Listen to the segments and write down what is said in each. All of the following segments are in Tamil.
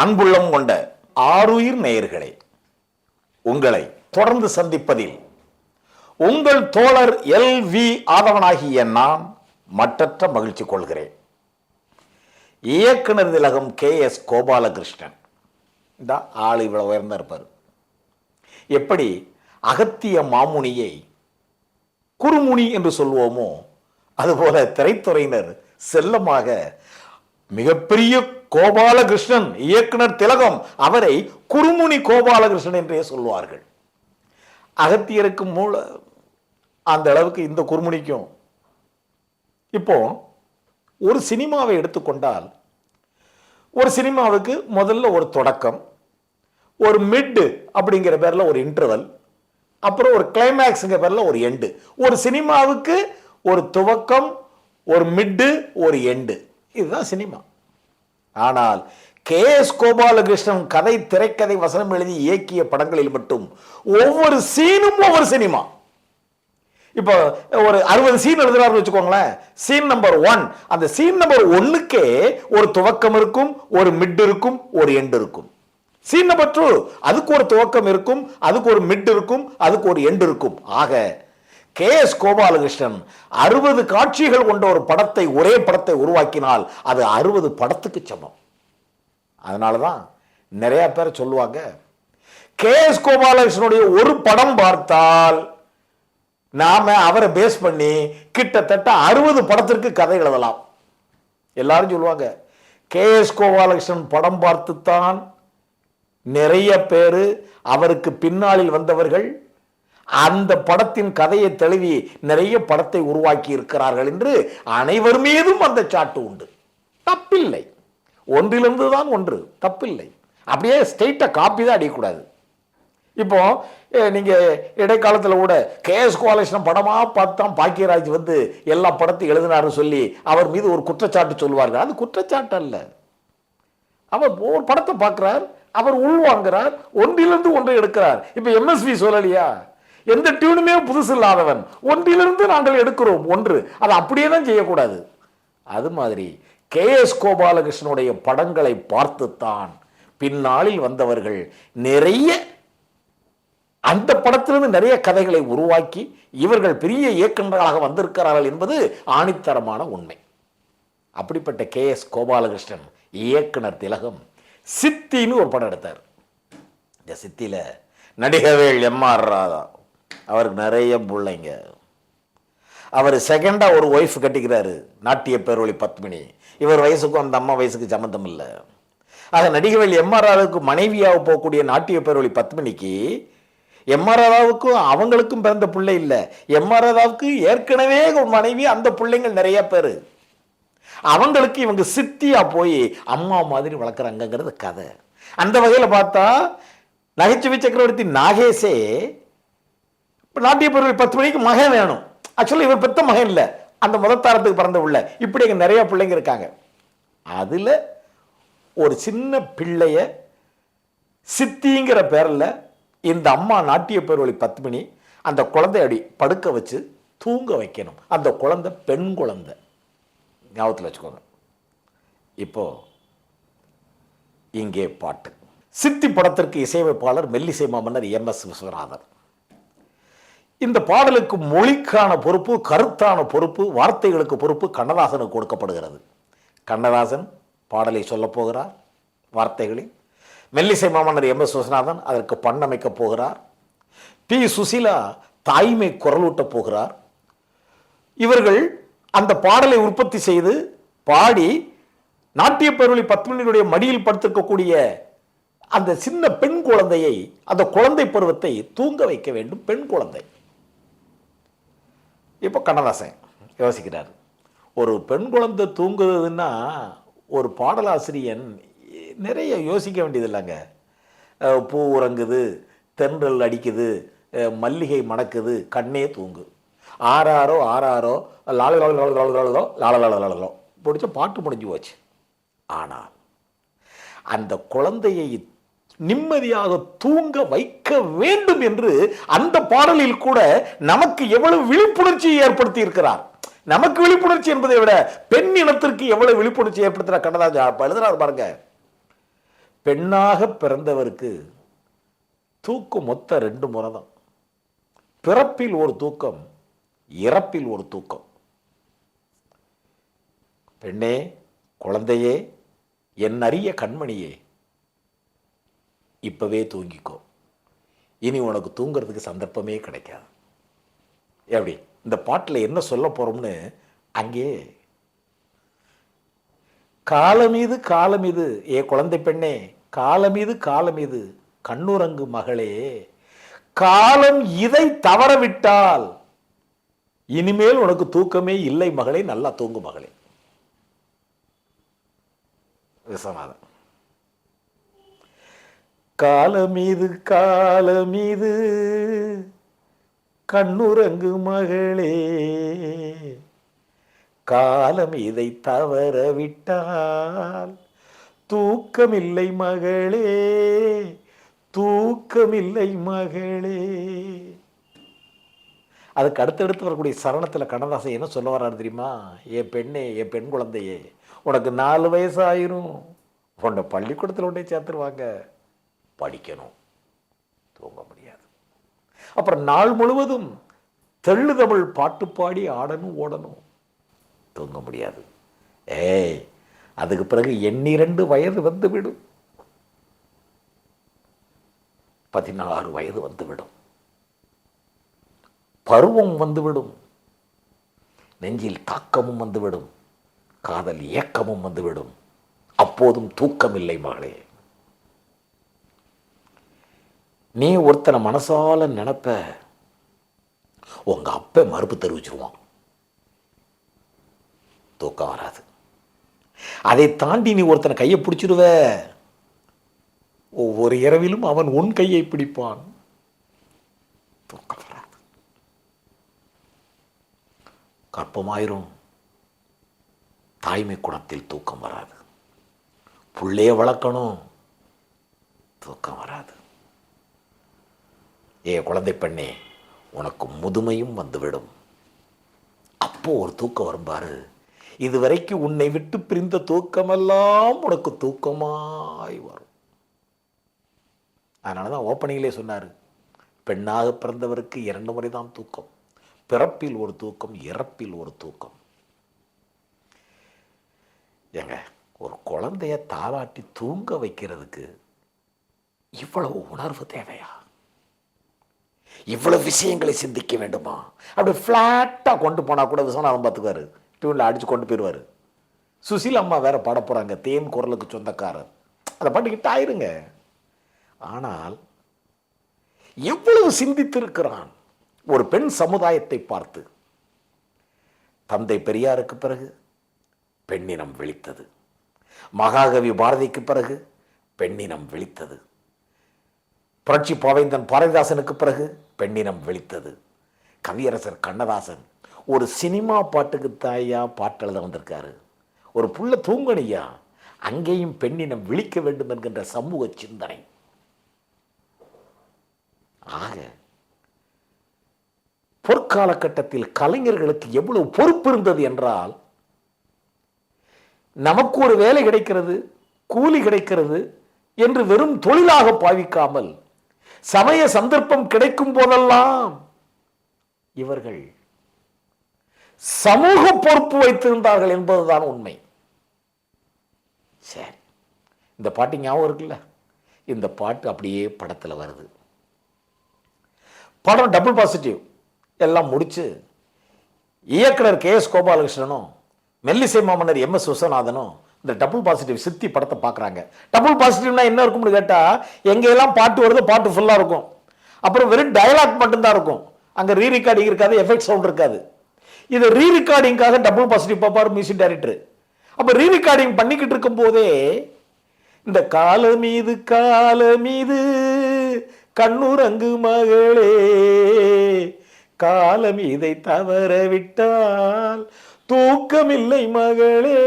அன்புள்ளம் கொண்ட ஆருயிர் நேயர்களே உங்களை தொடர்ந்து சந்திப்பதில் உங்கள் தோழர் எல். வி. ஆதவனாகிய நான் மற்றற்ற மகிழ்ச்சி கொள்கிறேன். இயக்குனர் திலகம் கே. எஸ். கோபாலகிருஷ்ணன். இந்த ஆள் இவ்வளவு உயர்ந்தா இருப்பார். எப்படி அகத்திய மாமுனியை குறுமுனி என்று சொல்வோமோ அதுபோல திரைத்துறையினர் செல்லமாக மிகப்பெரிய கோபாலகிருஷ்ணன் இயக்குனர் திலகம் அவரை குறுமுனி கோபாலகிருஷ்ணன் என்றே சொல்வார்கள். அகத்தியருக்கு மூல அந்த அளவுக்கு இந்த குறுமுனிக்கும் இப்போ ஒரு சினிமாவை எடுத்துக்கொண்டால் ஒரு சினிமாவுக்கு முதல்ல ஒரு தொடக்கம் ஒரு மிட் அப்படிங்கிற பேரில் ஒரு இன்டர்வல் அப்புறம் ஒரு கிளைமேக்ஸுங்கிற பேரில் ஒரு எண்டு ஒரு சினிமாவுக்கு ஒரு துவக்கம் ஒரு மிட்டு ஒரு எண்டு இதுதான் சினிமா. ஆனால் கே. எஸ். கோபாலகிருஷ்ணன் கதை திரைக்கதை வசனம் எழுதி இயக்கிய படங்களில் மட்டும் ஒவ்வொரு சீனும் ஒவ்வொரு சினிமா. இப்போ ஒரு அறுபது சீன் எழுதுறாருன்னு வச்சுக்கோங்களேன். சீன் நம்பர் ஒன் அந்த சீன் நம்பர் ஒன்னுக்கே ஒரு துவக்கம் இருக்கும் ஒரு மிட் இருக்கும் ஒரு எண்ட் இருக்கும். சீன் நம்பர் டூ அதுக்கு ஒரு துவக்கம் இருக்கும் அதுக்கு ஒரு மிட் இருக்கும் அதுக்கு ஒரு எண்ட் இருக்கும். ஆக கே எஸ் கோபாலகிருஷ்ணன் அறுபது காட்சிகள் கொண்ட ஒரு படத்தை ஒரே படத்தை உருவாக்கினால் அது அறுபது படத்துக்கு சமம். அதனால தான் நிறைய பேர் சொல்லுவாங்க கே எஸ் கோபாலகிருஷ்ணனுடைய ஒரு படம் பார்த்தால் நாம அவரை பேஸ் பண்ணி கிட்டத்தட்ட அறுபது படத்திற்கு கதை எழுதலாம். எல்லாரும் சொல்லுவாங்க கே எஸ் கோபாலகிருஷ்ணன் படம் பார்த்துத்தான் நிறைய பேர் அவருக்கு பின்னாளில் வந்தவர்கள் அந்த படத்தின் கதையை தழுவி நிறைய படத்தை உருவாக்கி இருக்கிறார்கள் என்று அனைவர் மீதும் அந்த சாட்டு உண்டு. தப்பில்லை. ஒன்றிலிருந்து தான் ஒன்று. தப்பில்லை. அப்படியே ஸ்ட்ரெயிட்டா காப்பி தான் அடிக்கக்கூடாது. இப்போ நீங்கள் நீங்க கூட கேஎஸ் எஸ் படமாக படமா பார்த்தான் பாக்கியராஜ் வந்து எல்லா படத்தையும் எழுதினாருன்னு சொல்லி அவர் மீது ஒரு குற்றச்சாட்டு சொல்வார்கள் அது குற்றச்சாட்டு அல்ல. அவர் ஒரு படத்தை பார்க்கிறார் அவர் உள்வாங்கிறார் ஒன்றிலிருந்து ஒன்றை எடுக்கிறார். இப்போ எம்எஸ்வி சொல்லலையா? எந்த டியூனுமே புதுசு இல்லாதவன். ஒன்றிலிருந்து நாங்கள் எடுக்கிறோம். ஒன்று. அதை அப்படியே தான் செய்யக்கூடாது. அது மாதிரி கே எஸ் கோபாலகிருஷ்ணனுடைய படங்களை பார்த்துத்தான் பின்னாளில் வந்தவர்கள் நிறைய அந்த படத்திலிருந்து நிறைய கதைகளை உருவாக்கி இவர்கள் பெரிய இயக்குநர்களாக வந்திருக்கிறார்கள் என்பது ஆணித்தரமான உண்மை. அப்படிப்பட்ட கே எஸ் கோபாலகிருஷ்ணன் இயக்குனர் திலகம் சித்தின்னு ஒரு படம் எடுத்தார். இந்த சித்தியில நடிகவேல் எம்ஆர் ராதா. அவருக்கு நிறைய பிள்ளைங்க. அவர் செகண்டா ஒரு ஒய்ஃப் கட்டிக்கிறாரு. நாட்டிய பேரொழி பத்மினி. இவர் வயசுக்கும் அந்த அம்மா வயசுக்கு சம்மந்தம் இல்லை. ஆக நடிகவேல் எம்ஆர் மனைவியாக போகக்கூடிய நாட்டிய பேரொழி பத்மினிக்கு எம்ஆர் அவங்களுக்கும் பிறந்த பிள்ளை இல்லை. எம்ஆர் ராதாவுக்கு ஏற்கனவே மனைவி அந்த பிள்ளைங்கள் நிறைய பேர். அவங்களுக்கு இவங்க சித்தியா போய் அம்மா மாதிரி வளர்க்குறாங்கங்கிறது கதை. அந்த வகையில பார்த்தா நகைச்சுவை சக்கரவர்த்தி நாகேஷே இப்போ நாட்டிய பத்து மணிக்கு மகன் வேணும். ஆக்சுவலி இவர் பெத்த மகன் இல்லை. அந்த முதத்தாரத்துக்கு பிறந்த உள்ள. இப்படி இங்கே நிறையா பிள்ளைங்க இருக்காங்க. அதில் ஒரு சின்ன பிள்ளைய சித்திங்கிற பேரில் இந்த அம்மா நாட்டிய பேர்வழி பத்து மணி அந்த குழந்தை அடி படுக்க வச்சு தூங்க வைக்கணும். அந்த குழந்தை பெண் குழந்தை. ஞாபகத்தில் வச்சுக்கோங்க. இப்போ இங்கே பாட்டு. சித்தி படத்திற்கு இசையமைப்பாளர் மெல்லிசை மாமன்னர் எம் எஸ் விஸ்வநாதன். இந்த பாடலுக்கு மொழிக்கான பொறுப்பு கருத்தான பொறுப்பு வார்த்தைகளுக்கு பொறுப்பு கண்ணதாசனுக்கு கொடுக்கப்படுகிறது. கண்ணதாசன் பாடலை சொல்லப்போகிறார் வார்த்தைகளில் மெல்லிசை மாமன்னர் எம். எஸ். விஸ்வநாதன் அதற்கு பண்ணமைக்கப் போகிறார். பி. சுசிலா தாய்மை குரலூட்டப் போகிறார். இவர்கள் அந்த பாடலை உற்பத்தி செய்து பாடி நாட்டிய பேரொழி பத்மினியுடைய மடியில் படுத்திருக்கக்கூடிய அந்த சின்ன பெண் குழந்தையை அந்த குழந்தை பருவத்தை தூங்க வைக்க வேண்டும் பெண் குழந்தை. இப்போ கண்ணதாசன் யோசிக்கிறார் ஒரு பெண் குழந்தை தூங்குதுன்னா ஒரு பாடலாசிரியன் நிறைய யோசிக்க வேண்டியது இல்லைங்க பூ உறங்குது தென்றல் அடிக்குது மல்லிகை மணக்குது கண்ணே தூங்கு ஆறாரோ ஆறாரோ லால லால லால லால லாலோ லால லால லாலோ பிடிச்ச பாட்டு முடிஞ்சு போச்சு ஆனால் அந்த குழந்தையை நிம்மதியாக தூங்க வைக்க வேண்டும் என்று அந்த பாடலில் கூட நமக்கு எவ்வளவு விழிப்புணர்ச்சியை ஏற்படுத்தி இருக்கிறார். நமக்கு விழிப்புணர்ச்சி என்பதை விட பெண் இனத்திற்கு எவ்வளவு விழிப்புணர்ச்சி ஏற்படுத்துற கண்ணதாசன் அப்ப எழுதுறாரு பாருங்க. பெண்ணாக பிறந்தவருக்கு தூக்கம் மொத்த ரெண்டு முறை தான் பிறப்பில் ஒரு தூக்கம் இறப்பில் ஒரு தூக்கம். பெண்ணே குழந்தையே என் அரிய கண்மணியே இப்போவே தூங்கிக்கோ. இனி உனக்கு தூங்குறதுக்கு சந்தர்ப்பமே கிடைக்காது. எப்படி? இந்த பாட்டில் என்ன சொல்ல போறோம்னு அங்கே காலமீது காலமீது ஏ குழந்தை பெண்ணே காலமீது காலமீது கண்ணுரங்கு மகளே காலம் இதை தவறவிட்டால் இனிமேல் உனக்கு தூக்கமே இல்லை மகளே நல்லா தூங்கு மகளே. விசமாதம் காலமீது காலமீது கண்ணுரங்கு மகளே. காலம் இதை தவற விட்டால் தூக்கமில்லை மகளே தூக்கமில்லை மகளே. அதுக்கு அடுத்தடுத்து வரக்கூடிய சரணத்தில் கண்ணதாசன் என்ன சொல்ல வர்றாரு தெரியுமா? என் பெண்ணே என் பெண் குழந்தையே உனக்கு நாலு வயசு ஆயிரும். உன்னை பள்ளிக்கூடத்தில் உடனே சேர்த்துருவாங்க. படிக்கணும். தூங்க முடியாது. அப்புறம் நாள் முழுவதும் தெள்ளுதமிழ் பாட்டு பாடி ஆடணும் ஓடணும். தூங்க முடியாது. ஏய் அதுக்கு பிறகு எண்ணிரண்டு வயது வந்துவிடும். பதினாறு வயது வந்துவிடும். பருவம் வந்துவிடும். நெஞ்சில் தாக்கமும் வந்துவிடும். காதல் இயக்கமும் வந்துவிடும். அப்போதும் தூக்கமில்லை மகளே நீ ஒருத்தனை மனசால நினப்ப உங்க அப்ப மறுப்பு தெரிவிச்சிருவான். தூக்கம் வராது. அதை தாண்டி நீ ஒருத்தனை கையை பிடிச்சிடுவ ஒவ்வொரு இரவிலும் அவன் உன் கையை பிடிப்பான். தூக்கம் வராது. கற்பமாயிரும் தாய்மை குணத்தில் தூக்கம் வராது. புள்ளைய வளர்க்கணும். தூக்கம் வராது. ஏ குழந்தை பெண்ணே உனக்கு முதுமையும் வந்துவிடும். அப்போ ஒரு தூக்கம் வரும் பாரு. இதுவரைக்கும் உன்னை விட்டு பிரிந்த தூக்கமெல்லாம் உனக்கு தூக்கமாய் வரும். அதனால தான் ஓப்பனிங்லே சொன்னார் பெண்ணாக பிறந்தவருக்கு இரண்டு முறை தான் தூக்கம். பிறப்பில் ஒரு தூக்கம் இறப்பில் ஒரு தூக்கம். ஏங்க ஒரு குழந்தைய தாளாட்டி தூங்க வைக்கிறதுக்கு இவ்வளவு உணர்வு தேவையா? இவ்வளவு விஷயங்களை சிந்திக்க வேண்டுமா? அப்படி ஃப்ளாட்டாக கொண்டு போனால் கூட விஸ்வநாதன் பார்த்துக்குவாரு டியூனில் அடித்து கொண்டு போயிடுவார் சுசீல் அம்மா வேற பாட போகிறாங்க தேன் குரலுக்கு சொந்தக்காரர். அதை பாட்டுக்கிட்ட ஆயிருங்க. ஆனால் எவ்வளவு சிந்தித்திருக்கிறான் ஒரு பெண் சமுதாயத்தை பார்த்து. தந்தை பெரியாருக்கு பிறகு பெண்ணினம் விழித்தது. மகாகவி பாரதிக்கு பிறகு பெண்ணினம் விழித்தது. புரட்சி பாவேந்தன் பாரதிதாசனுக்கு பிறகு பெண்ணினம் வெளித்தது கவியரசர் கண்ணதாசன் ஒரு சினிமா பாட்டுக்கு தாயா பாட்டு எழுத வந்திருக்காரு. ஒரு புள்ள தூங்கணியா? அங்கேயும் பெண்ணினம் விழிக்க வேண்டும் என்கின்ற சமூக சிந்தனை. ஆக பொற்காலகட்டத்தில் கலைஞர்களுக்கு எவ்வளவு பொறுப்பு இருந்தது என்றால் நமக்கு ஒரு வேலை கிடைக்கிறது கூலி கிடைக்கிறது என்று வெறும் தொழிலாக பாவிக்காமல் சமய சந்தர்ப்பம் கிடைக்கும் போதெல்லாம் இவர்கள் சமூக பொறுப்பு வைத்திருந்தார்கள் என்பதுதான் உண்மை. சரி இந்த பாட்டு ஞாபகம் இருக்குல்ல? இந்த பாட்டு அப்படியே படத்தில் வருது. படம் டபுள் பாசிட்டிவ் எல்லாம் முடிச்சு இயக்குனர் கே எஸ் கோபாலகிருஷ்ணனும் மெல்லிசை மாமன்னர் எம் எஸ் விஸ்வநாதனும் இந்த டபுள் பாசிட்டிவ் சித்தி படத்தை பார்க்குறாங்க. டபுள் பாசிட்டிவ்னா என்ன இருக்கும்னு கேட்டால் எங்கெல்லாம் பாட்டு வருதோ பாட்டு ஃபுல்லாக இருக்கும். அப்புறம் வெறும் டயலாக் மட்டும்தான் இருக்கும். அங்கே ரீ ரெக்கார்டிங் இருக்காது எஃபெக்ட் சவுண்ட் இருக்காது. இது ரீ ரெக்கார்டிங்காக டபுள் பாசிட்டிவ் பார்ப்பார் மியூசிக் டைரக்டர் அப்போ ரீ ரெக்கார்டிங் பண்ணிக்கிட்டு இருக்கும் போதே இந்த கால மீது கால மீது கண்ணுரங்கு மகளே காலம் இதை தவற விட்டால் தூக்கமில்லை மகளே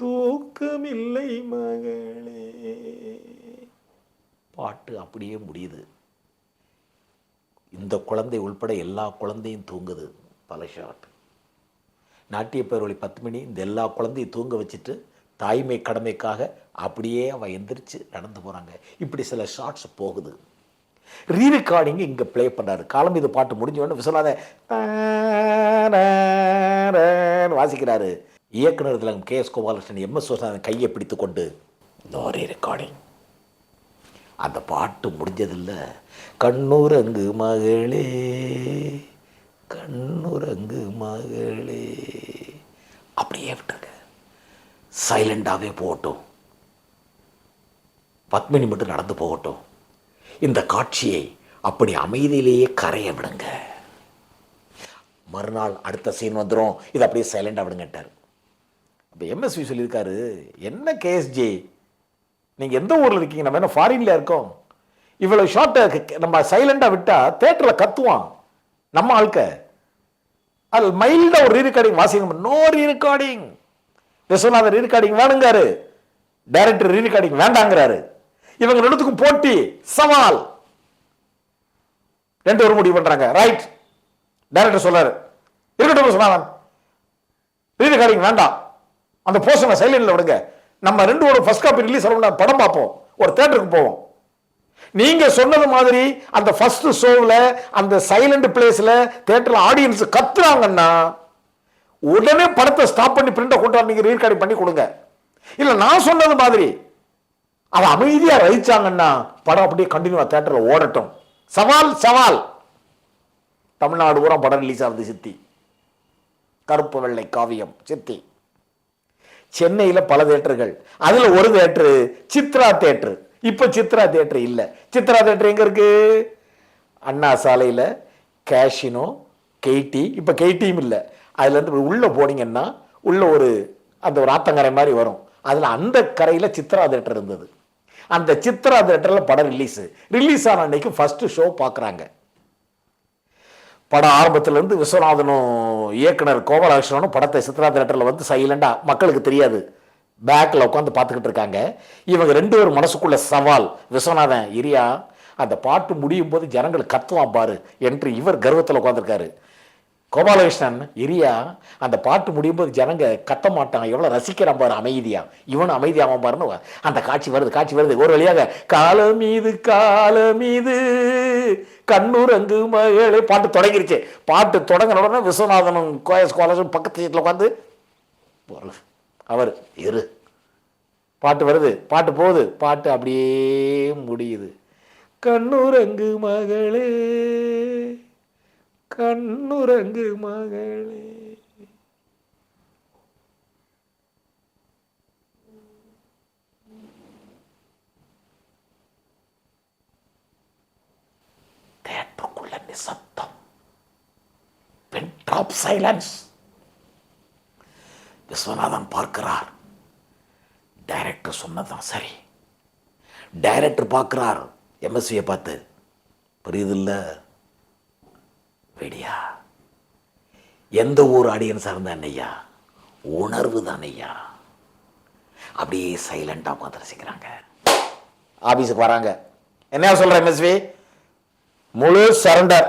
தூக்கமில்லை மகளே. பாட்டு அப்படியே முடியுது. இந்த குழந்தை உள்பட எல்லா குழந்தையும் தூங்குது பல ஷாட் நாட்டிய பேரொழி பத்து மணி இந்த எல்லா குழந்தையும் தூங்க வச்சுட்டு தாய்மை கடமைக்காக அப்படியே அவன் எந்திரிச்சு நடந்து போகிறாங்க இப்படி சில ஷார்ட்ஸ் போகுது. ரீரெக்கார்டிங் இங்கே ப்ளே பண்ணார் காலம் இது பாட்டு முடிஞ்ச உடனே விஸ்வநாத வாசிக்கிறாரு. இயக்குனர் திலகம் K S Gopalakrishnan M S Swami கையை பிடித்து கொண்டு ரெக்கார்டிங் அந்த பாட்டு முடிஞ்சதில்ல. கண்ணுரங்கு மகளே கண்ணுரங்கு மகளே. அப்படியே விட்டுருங்க. சைலண்டாகவே போகட்டும். பத்மினி மட்டும் நடந்து போகட்டும். இந்த காட்சியை அப்படி அமைதியிலேயே கரைய விடுங்க. மறுநாள் அடுத்த சீன் வந்துடும் இது அப்படியே சைலண்டாக விடுங்கட்டார் இப்போ எம்எஸ்வி சொல்லியிருக்காரு என்ன கேஎஸ்ஜி நீங்கள் எந்த ஊரில் இருக்கீங்க? நம்ம என்ன ஃபாரின்ல இருக்கோம்? இவ்வளோ ஷார்ட்டை நம்ம சைலண்டாக விட்டால் தேட்டரில் கத்துவான். நம்ம ஆட்க அது மைல்டாக ஒரு ரீரெக்கார்டிங் வாசிக்கணும் நோ ரீரெக்கார்டிங் விஸ்வநாதன் ரீரெக்கார்டிங் வேணுங்காரு டைரக்டர் ரீரெக்கார்டிங் வேண்டாங்கிறாரு. இவங்க ரெண்டுத்துக்கும் போட்டி சவால். ரெண்டு ஒரு முடிவு பண்ணுறாங்க ரைட் டைரக்டர் சொல்றாரு இருக்கட்டும் விஸ்வநாதன் ரீரெக்கார்டிங் வேண்டாம். அந்த போர்ஷனை சைலண்டில் விடுங்க. நம்ம ரெண்டு ஒரு ஃபர்ஸ்ட் காப்பி ரிலீஸ் ஆகணும் படம் பார்ப்போம். ஒரு தேட்டருக்கு போவோம். நீங்க சொன்னது மாதிரி அந்த ஃபர்ஸ்ட் ஷோவில் அந்த சைலண்ட் பிளேஸ்ல தேட்டரில் ஆடியன்ஸ் கத்துறாங்கன்னா உடனே படத்தை ஸ்டாப் பண்ணி பிரிண்டை கொண்டு நீங்க ரீகார்டிங் பண்ணி கொடுங்க. இல்லை நான் சொன்னது மாதிரி அதை அமைதியாக ரசிச்சாங்கன்னா படம் அப்படியே கண்டினியூவாக தேட்டரில் ஓடட்டும். சவால் சவால். தமிழ்நாடு பூரா படம் ரிலீஸ் ஆகுது சித்தி. கருப்பு வெள்ளை காவியம் சித்தி. சென்னையில் பல தேட்டர்கள். அதில் ஒரு தேட்டரு சித்ரா தேட்டரு. இப்போ சித்ரா தேட்டர் இல்லை. சித்ரா தேட்டர் எங்கே இருக்கு? அண்ணா சாலையில் கேஷினோ கெய்டி இப்போ கெய்டியும் இல்லை. அதுலேருந்து உள்ளே போனீங்கன்னா உள்ளே ஒரு அந்த ஒரு ஆத்தங்கரை மாதிரி வரும். அதில் அந்த கரையில் சித்ரா தேட்டர் இருந்தது. அந்த சித்ரா தேட்டரில் படம் ரிலீஸு ரிலீஸ் ஆன அன்னைக்கு ஃபஸ்ட்டு ஷோ பார்க்குறாங்க படம் ஆரம்பத்துலேருந்து விஸ்வநாதனும் இயக்குனர் கோபாலகிருஷ்ணனும் படத்தை சித்ரா தேட்டரில் வந்து சைலண்டாக மக்களுக்கு தெரியாது. பேக்கில் உட்காந்து பார்த்துக்கிட்டு இருக்காங்க. இவங்க ரெண்டு பேரும் மனசுக்குள்ள சவால். விஸ்வநாதன் இரியா அந்த பாட்டு முடியும் போது ஜனங்கள் கத்துவான் பாரு என்று இவர் கர்வத்தில் உட்காந்துருக்காரு கோபாலகிருஷ்ணன் இரியா அந்த பாட்டு முடியும் போது ஜனங்க கத்த மாட்டான் எவ்வளோ ரசிக்கிறான் பாரு அமைதியா. இவனும் அமைதியாவான் பாருன்னு அந்த காட்சி வருது காட்சி வருது. ஒரு வழியாக காலம் மீது காலம் மீது கண்ணுரங்கு மகளே பாட்டு தொடங்கிருச்சு. பாட்டு தொடங்கின உடனே விஸ்வநாதனும் கோயஸ் கோலசும் பக்கத்து சீட்டில் உட்காந்து அவர் இரு. பாட்டு வருது பாட்டு போகுது பாட்டு அப்படியே முடியுது. கண்ணுரங்கு மகளே கண்ணுரங்கு மகளே. நிசப்தம் பென் டாப் சைலன்ஸ் விஸ்வநாதன் பார்க்கிறார். டைரக்டர் சொன்னதான் சரி. டைரக்டர் பார்க்கிறார். எம்எஸ்வியை பார்த்து புரியுதில்ல வெடியா? எந்த ஊர் ஆடியன்ஸாக இருந்தா ஐயா உணர்வு தான் ஐயா. அப்படியே சைலண்டாக உட்காந்து ரசிக்கிறாங்க. ஆஃபீஸுக்கு வராங்க. என்ன சொல்கிறேன் எம்எஸ்வி முழு சரண்டர்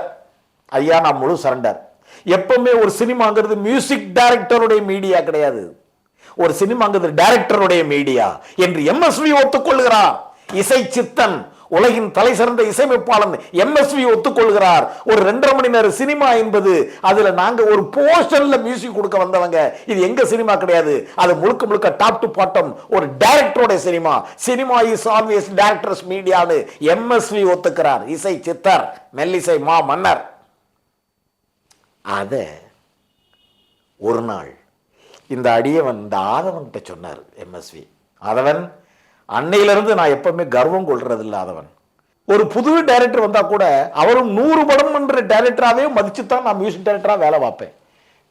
ஐயா நான் முழு சரண்டர் எப்பவுமே ஒரு சினிமாங்கிறது மியூசிக் டைரக்டருடைய மீடியா கிடையாது. ஒரு சினிமாங்கிறது டைரக்டருடைய மீடியா என்று எம்எஸ்வி ஒத்துக்கொள்கிறார். இசை சித்தன். உலகின் தலை சிறந்த இசையமைப்பாளன் எம்எஸ்வி ஒத்துக்கொள்கிறார். ஒரு ரெண்டரை மணி நேரம் சினிமா என்பது அதுல நாங்க ஒரு போர்ஷன்ல மியூசிக் கொடுக்க வந்தவங்க. இது எங்க சினிமா கிடையாது. அது முழுக்க முழுக்க டாப் டு பாட்டம் ஒரு டைரக்டரோட cinema. Cinema is always directors மீடியான்னு MSV ஒத்துக்கிறார். இசை சித்தர் மெல்லிசை மா மன்னர். அத ஒரு நாள் இந்த அடியவன் இந்த ஆதவன்கிட்ட சொன்னார் எம்எஸ்வி ஆதவன் அன்னையிலிருந்து நான் எப்பவுமே கர்வம் கொள்றது இல்லாதவன் ஒரு புது டைரக்டர் வந்தால் கூட அவரும் நூறு படம் என்ற டைரக்டராகவே மதிச்சு தான் நான் மியூசிக் டைரக்டராக வேலை பார்ப்பேன்.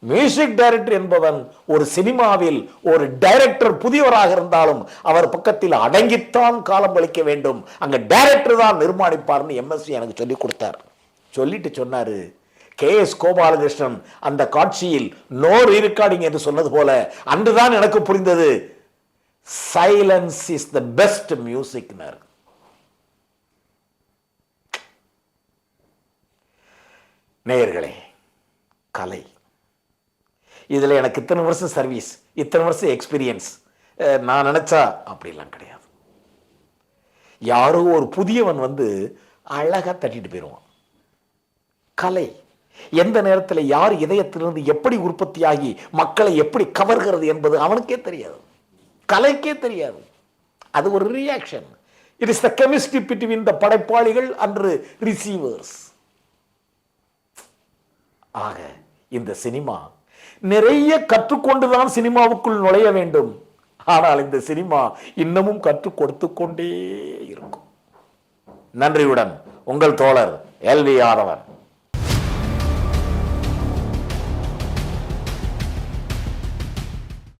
மியூசிக் டைரக்டர் என்பவன் ஒரு சினிமாவில் ஒரு டைரக்டர் புதியவராக இருந்தாலும் அவர் பக்கத்தில் அடங்கித்தான் காலம் கழிக்க வேண்டும். அங்கே டைரக்டர் தான் நிர்மாணிப்பார்னு எம்எஸ்சி எனக்கு சொல்லி கொடுத்தார். சொல்லிட்டு சொன்னார் கே எஸ் கோபாலகிருஷ்ணன் அந்த காட்சியில் நோ ரீரெக்கார்டிங் என்று சொன்னது போல அன்றுதான் எனக்கு புரிந்தது. சைலன்ஸ் இஸ் த பெஸ்ட் மியூசிக்னர் நேயர்களே கலை. இதில் எனக்கு இத்தனை வருஷம் சர்வீஸ் இத்தனை வருஷம் எக்ஸ்பீரியன்ஸ் நான் நினச்சா அப்படிலாம் கிடையாது. யாரோ ஒரு புதியவன் வந்து அழகா தட்டிட்டு போயிடுவான் கலை. எந்த நேரத்தில் யார் இதயத்திலிருந்து எப்படி உற்பத்தியாகி மக்களை எப்படி கவர்கிறது என்பது அவனுக்கே தெரியாது. கலைக்கே தெரியாது. அது ஒரு reaction it is the chemistry between the படைப்பாளிகள் அன்று ரிசீவர்ஸ் ஆக இந்த சினிமா நிறைய கற்றுக்கொண்டுதான் சினிமாவுக்குள் நுழைய வேண்டும். ஆனால் இந்த சினிமா இன்னமும் கற்றுக் கொடுத்து கொண்டே இருக்கும். நன்றியுடன் உங்கள் தோழர் எல் வி ஆதவன்